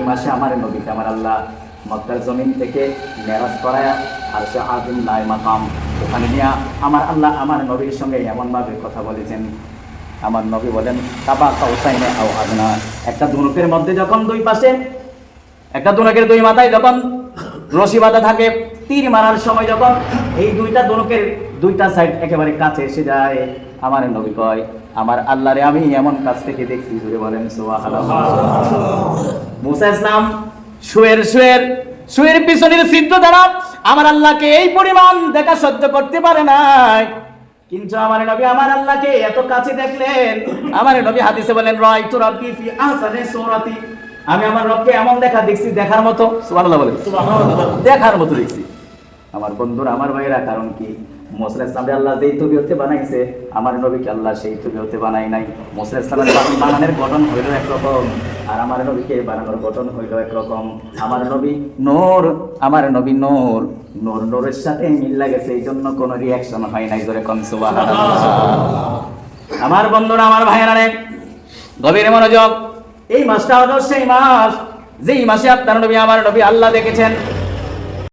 এই মাসে আমার নবীকে আমার আল্লাহ মক্কার জমিন থেকে মেরাজ করায় আর সে আজিম নাই মাকাম ওখানে নিয়ে আমার আল্লাহ আমার নবীর সঙ্গে এমনভাবে কথা বলেছেন। আমার নবী বলেন কাবা কাউসাইনে আও আদনা। একটা ধনুকের মধ্যে যখন দুই পাশে, একটা ধনুকের দুই মাথায় যখন রশি বাঁধা থাকে, তীর মারার সময় যখন এই দুইটা ধনুকের দুইটা সাইড একেবারে কাছে এসে যায়, আমার নবী কয়, আমার আল্লাহরে আমি এমন কাছ থেকে দেখছি বলেন মুসা ইসলাম শুয়ের শুয়ের শুয়ের পিছনের সিদ্ধ দ্বারা আমার আল্লাহকে এই পরিমাণ দেখা সহ্য করতে পারে নাই। কিন্তু আমার নবী আমার আল্লাহকে এত কাছে দেখলেন। আমার নবী হাদিসে বলেন রাই তো রব্বি ফি আহসানি সূরাতি। আমি আমার রবকে এমন দেখা দেখছি দেখার মতো সুবহানাল্লাহ বলেন। দেখার মতো দেখছি। আমার বন্ধুরা আমার ভাইরা কারণ কি? মোসা ইসলামকে আল্লাহ যেই তবি হতে বানাইছে আমার নবীকে আল্লাহ সেই তবি হতে বানাই নাই। মোসা ইসলামের বানানের গঠন হইল একরকম। আর আমার নবীকে বানানোর গঠন হইল একরকম। আমার নবী নোর, আমার নবী নোর। নোর নোরের সাথে মিল লাগেছে এই জন্য কোনো রিয়াকশন হয় নাই ধরে কম আমার বন্ধুরা, আমার ভাইয়েরা রে গভীর মনোযোগ। এই মাসটা হলো সেই মাস, যেই মাসে আপনার নবী, আমার নবী আল্লাহ দেখেছেন।